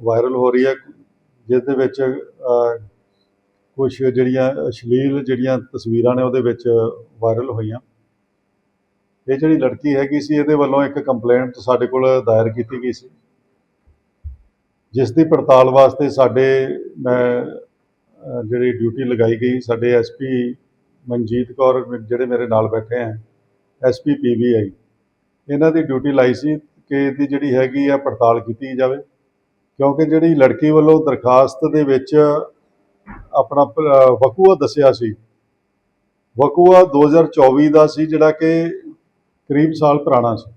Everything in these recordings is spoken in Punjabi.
ਵਾਇਰਲ ਹੋ ਰਹੀ ਹੈ ਜਿਸ ਦੇ ਵਿੱਚ ਕੁਝ ਜਿਹੜੀਆਂ ਅਸ਼ਲੀਲ ਜਿਹੜੀਆਂ ਤਸਵੀਰਾਂ ਨੇ ਉਹਦੇ ਵਿੱਚ ਵਾਇਰਲ ਹੋਈਆਂ। ਇਹ ਜਿਹੜੀ ਲੜਕੀ ਹੈਗੀ ਸੀ, ਇਹਦੇ ਵੱਲੋਂ ਇੱਕ ਕੰਪਲੇਂਟ ਸਾਡੇ ਕੋਲ ਦਾਇਰ ਕੀਤੀ ਗਈ ਸੀ। ਜਿਸ ਦੀ ਪੜਤਾਲ ਵਾਸਤੇ ਸਾਡੇ, ਮੈਂ ਜਿਹੜੀ ਡਿਊਟੀ ਲਗਾਈ ਗਈ, ਸਾਡੇ ਐਸਪੀ ਮਨਜੀਤ ਕੌਰ, ਜਿਹੜੇ ਮੇਰੇ ਨਾਲ ਬੈਠੇ ਹੈ ਐਸਪੀ ਪੀਬੀਆਈ ਇਹਨਾਂ ਦੀ ਡਿਊਟੀ ਲਾਈ ਸੀ ਕਿ ਇਹਦੀ ਜਿਹੜੀ ਹੈਗੀ ਆ ਪੜਤਾਲ ਕੀਤੀ ਜਾਵੇ। ਕਿਉਂਕਿ ਜਿਹੜੀ ਲੜਕੀ ਵੱਲੋਂ ਦਰਖਾਸਤ ਦੇ ਵਿੱਚ ਆਪਣਾ ਵਕੂਆ ਦੱਸਿਆ ਸੀ। ਵਕੂਆ 2024 ਦਾ ਸੀ, ਜਿਹੜਾ ਕਿ ਕਰੀਬ ਸਾਲ ਪੁਰਾਣਾ ਸੀ।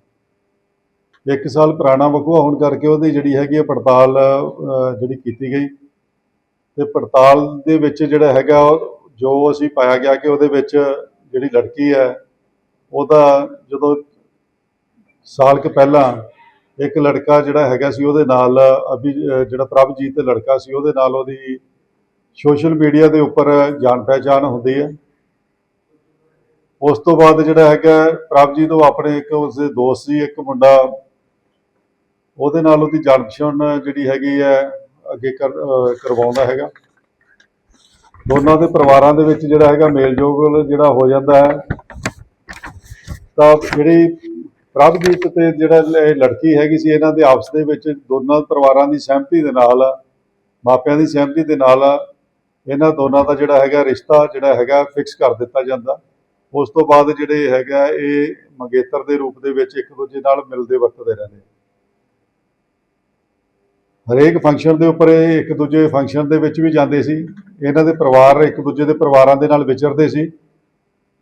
ਇੱਕ ਸਾਲ ਪੁਰਾਣਾ ਵਕੂਆ ਹੋਣ ਕਰਕੇ ਉਹਦੀ ਜਿਹੜੀ ਹੈਗੀ ਹੈ ਪੜਤਾਲ ਜਿਹੜੀ ਕੀਤੀ ਗਈ। ਤੇ ਪੜਤਾਲ ਦੇ ਵਿੱਚ ਜਿਹੜਾ ਹੈਗਾ, ਜੋ ਅਸੀਂ ਪਾਇਆ ਗਿਆ ਕਿ ਉਹਦੇ ਵਿੱਚ ਜਿਹੜੀ ਲੜਕੀ ਹੈ, ਉਹਦਾ ਜਦੋਂ ਸਾਲ ਕੁ ਪਹਿਲਾਂ ਇੱਕ ਲੜਕਾ ਜਿਹੜਾ ਹੈਗਾ ਸੀ ਉਹਦੇ ਨਾਲ, ਅਭੀ ਜਿਹੜਾ ਪ੍ਰਭਜੀਤ ਲੜਕਾ ਸੀ, ਉਹਦੇ ਨਾਲ ਉਹਦੀ ਸੋਸ਼ਲ ਮੀਡੀਆ ਦੇ ਉੱਪਰ ਜਾਣ ਪਹਿਚਾਣ ਹੁੰਦੀ ਹੈ। ਉਸ ਤੋਂ ਬਾਅਦ ਜਿਹੜਾ ਹੈਗਾ, ਪ੍ਰਭਜੀਤ ਉਹ ਆਪਣੇ ਇੱਕ ਉਸਦੇ ਦੋਸਤ ਸੀ, ਇੱਕ ਮੁੰਡਾ। ਉਹਦੇ ਨਾਲ ਉਹਦੀ ਜਾਣ ਪਛਾਣ ਜਿਹੜੀ ਹੈਗੀ ਹੈ, ਅੱਗੇ ਕਰ ਕਰਵਾਉਂਦਾ ਹੈਗਾ। ਦੋਨਾਂ ਦੇ ਪਰਿਵਾਰਾਂ ਦੇ ਵਿੱਚ ਜਿਹੜਾ ਹੈਗਾ ਮੇਲਜੋਲ ਜਿਹੜਾ ਹੋ ਜਾਂਦਾ ਹੈ। ਤਾਂ ਜਿਹੜੀ ਪ੍ਰਭਜੀਤ ਤੇ ਜਿਹੜਾ ਇਹ ਲੜਕੀ ਹੈਗੀ ਸੀ, ਇਹਨਾਂ ਦੇ ਆਪਸ ਦੇ ਵਿੱਚ ਦੋਨਾਂ ਪਰਿਵਾਰਾਂ ਦੀ ਸਹਿਮਤੀ ਦੇ ਨਾਲ, ਮਾਪਿਆਂ ਦੀ ਸਹਿਮਤੀ ਦੇ ਨਾਲ, ਇਹਨਾਂ ਦੋਨਾਂ ਦਾ ਜਿਹੜਾ ਹੈਗਾ ਰਿਸ਼ਤਾ ਜਿਹੜਾ ਹੈਗਾ ਫਿਕਸ ਕਰ ਦਿੱਤਾ ਜਾਂਦਾ। ਉਸ ਤੋਂ ਬਾਅਦ ਜਿਹੜੇ ਹੈਗਾ ਇਹ ਮੰਗੇਤਰ ਦੇ ਰੂਪ ਦੇ ਵਿੱਚ ਇੱਕ ਦੂਜੇ ਨਾਲ ਮਿਲਦੇ ਵਰਤਦੇ ਰਹਿੰਦੇ। ਹਰੇਕ ਫੰਕਸ਼ਨ ਦੇ ਉੱਪਰ ਇਹ ਇੱਕ ਦੂਜੇ ਫੰਕਸ਼ਨ ਦੇ ਵਿੱਚ ਵੀ ਜਾਂਦੇ ਸੀ। ਇਹਨਾਂ ਦੇ ਪਰਿਵਾਰ ਇੱਕ ਦੂਜੇ ਦੇ ਪਰਿਵਾਰਾਂ ਦੇ ਨਾਲ ਵਿਚਰਦੇ ਸੀ।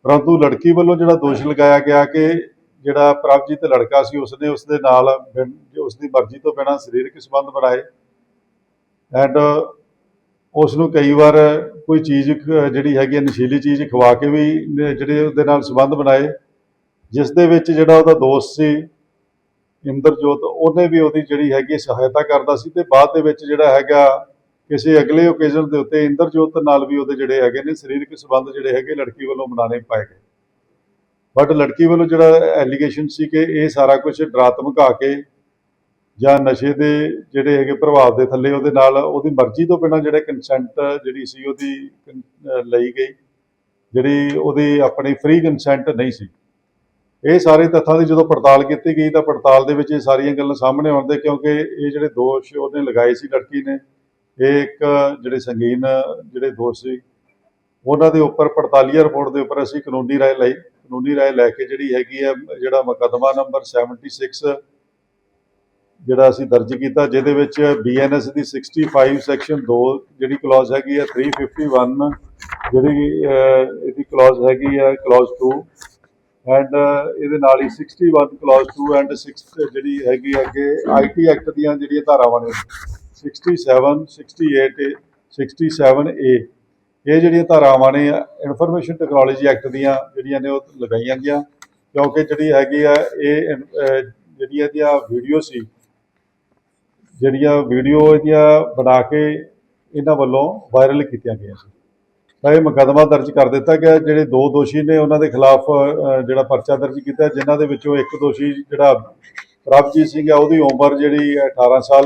ਪਰੰਤੂ ਲੜਕੀ ਵੱਲੋਂ ਜਿਹੜਾ ਦੋਸ਼ ਲਗਾਇਆ ਗਿਆ ਕਿ ਜਿਹੜਾ ਪ੍ਰਭਜੀਤ ਲੜਕਾ ਸੀ, ਉਸਨੇ ਉਸਦੇ ਨਾਲ ਬਿਨ- ਜੋ ਉਸਦੀ ਮਰਜ਼ੀ ਤੋਂ ਬਿਨਾਂ ਸਰੀਰਕ ਸੰਬੰਧ ਬਣਾਏ। ਐਂਡ ਉਸ ਨੂੰ ਕਈ ਵਾਰ ਕੋਈ ਚੀਜ਼ ਜਿਹੜੀ ਹੈਗੀ ਹੈ ਨਸ਼ੀਲੀ ਚੀਜ਼ ਖਵਾ ਕੇ ਵੀ ਜਿਹੜੇ ਉਹਦੇ ਨਾਲ ਸੰਬੰਧ ਬਣਾਏ ਜਿਸ ਦੇ ਵਿੱਚ ਜਿਹੜਾ ਉਹਦਾ ਦੋਸਤ ਸੀ, ਇੰਦਰਜੋਤ, ਉਹਨੇ ਵੀ ਉਹਦੀ ਜਿਹੜੀ ਹੈਗੀ ਸਹਾਇਤਾ ਕਰਦਾ ਸੀ ਤੇ ਬਾਅਦ ਦੇ ਵਿੱਚ ਜਿਹੜਾ ਹੈਗਾ ਕਿਸੇ ਅਗਲੇ ਓਕੇਜ਼ਨ ਦੇ ਉੱਤੇ ਇੰਦਰਜੋਤ ਨਾਲ ਵੀ ਉਹਦੇ ਜਿਹੜੇ ਹੈਗੇ ਨੇ ਸਰੀਰਕ ਸੰਬੰਧ ਜਿਹੜੇ ਹੈਗੇ ਲੜਕੀ ਵੱਲੋਂ ਬਣਾਣੇ ਪਾਏ ਗਏ। ਬਟ ਲੜਕੀ ਵੱਲੋਂ ਜਿਹੜਾ ਐਲੀਗੇਸ਼ਨ ਸੀ ਕਿ ਇਹ ਸਾਰਾ ਕੁਝ ਡਰਾ ਧਮਕਾ ਕੇ ਜਾਂ ਨਸ਼ੇ ਦੇ ਜਿਹੜੇ ਹੈਗੇ ਪ੍ਰਭਾਵ ਦੇ ਥੱਲੇ ਉਹਦੇ ਨਾਲ ਉਹਦੀ ਮਰਜ਼ੀ ਤੋਂ ਬਿਨਾਂ ਜਿਹੜੇ ਕੰਸੈਂਟ ਜਿਹੜੀ ਸੀ ਉਹਦੀ ਲਈ ਗਈ, ਜਿਹੜੀ ਉਹਦੀ ਆਪਣੀ ਫ੍ਰੀ ਕੰਸੈਂਟ ਨਹੀਂ ਸੀ। ਇਹ ਸਾਰੇ ਤੱਥਾਂ ਦੀ ਜਦੋਂ ਪੜਤਾਲ ਕੀਤੀ ਗਈ ਤਾਂ ਪੜਤਾਲ ਦੇ ਵਿੱਚ ਇਹ ਸਾਰੀਆਂ ਗੱਲਾਂ ਸਾਹਮਣੇ ਆਉਂਦੇ ਕਿਉਂਕਿ ਇਹ ਜਿਹੜੇ ਦੋਸ਼ ਉਹਨੇ ਲਗਾਏ ਸੀ ਲੜਕੀ ਨੇ, ਇਹ ਇੱਕ ਜਿਹੜੇ ਸੰਗੀਨ ਜਿਹੜੇ ਦੋਸ਼ ਸੀ, ਉਹਨਾਂ ਦੇ ਉੱਪਰ ਪੜਤਾਲੀਆ ਰਿਪੋਰਟ ਦੇ ਉੱਪਰ ਅਸੀਂ ਕਾਨੂੰਨੀ ਰਾਏ ਲਈ ਕਾਨੂੰਨੀ ਰਾਏ ਲੈ ਕੇ ਜਿਹੜੀ ਹੈਗੀ ਹੈ, ਜਿਹੜਾ ਮੁਕੱਦਮਾ ਨੰਬਰ 76 ਜਿਹੜਾ ਅਸੀਂ ਦਰਜ ਕੀਤਾ, ਜਿਹਦੇ ਵਿੱਚ ਬੀਐਨਐਸ ਦੀ 65 ਸੈਕਸ਼ਨ 2 ਜਿਹੜੀ ਕਲੌਜ਼ ਹੈਗੀ ਹੈ 351 ਜਿਹੜੀ ਇਹਦੀ ਕਲੌਜ਼ ਹੈਗੀ ਹੈ ਕਲੌਜ਼ 2 ਐਂਡ ਇਹਦੇ ਨਾਲ ਹੀ 61 ਕਲੌਜ਼ 2 ਐਂਡ 6 ਜਿਹੜੀ ਹੈਗੀ ਹੈ ਅੱਗੇ ਆਈਟੀ ਐਕਟ ਦੀਆਂ ਜਿਹੜੀਆਂ ਧਾਰਾਵਾਂ ਨੇ 67 68 67 ਏ ਇਹ ਜਿਹੜੀਆਂ ਧਾਰਾਵਾਂ ਨੇ ਇਨਫੋਰਮੇਸ਼ਨ ਟੈਕਨੋਲੋਜੀ ਐਕਟ ਦੀਆਂ ਜਿਹੜੀਆਂ ਨੇ, ਉਹ ਲਗਾਈਆਂ ਗਈਆਂ। ਕਿਉਂਕਿ ਜਿਹੜੀ ਹੈਗੀ ਆ, ਇਹ ਜਿਹੜੀਆਂ ਇਹਦੀਆਂ ਵੀਡੀਓ ਸੀ, ਜਿਹੜੀਆਂ ਵੀਡੀਓ ਇਹਦੀਆਂ ਬਣਾ ਕੇ ਇਹਨਾਂ ਵੱਲੋਂ ਵਾਇਰਲ ਕੀਤੀਆਂ ਗਈਆਂ ਸੀ। ਤਾਂ ਇਹ ਮੁਕੱਦਮਾ ਦਰਜ ਕਰ ਦਿੱਤਾ ਗਿਆ। ਜਿਹੜੇ ਦੋ ਦੋਸ਼ੀ ਨੇ, ਉਹਨਾਂ ਦੇ ਖਿਲਾਫ ਜਿਹੜਾ ਪਰਚਾ ਦਰਜ ਕੀਤਾ, ਜਿਨ੍ਹਾਂ ਦੇ ਵਿੱਚੋਂ ਇੱਕ ਦੋਸ਼ੀ ਜਿਹੜਾ ਪ੍ਰਭਜੀਤ ਸਿੰਘ ਹੈ ਉਹਦੀ ਉਮਰ ਜਿਹੜੀ ਹੈ 18 ਸਾਲ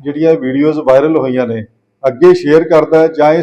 ਜਿਹੜੀਆਂ ਵੀਡੀਓਜ਼ ਵਾਇਰਲ ਹੋਈਆਂ ਨੇ ਅੱਗੇ ਸ਼ੇਅਰ ਕਰਦਾ ਜਾਂ ਇਸ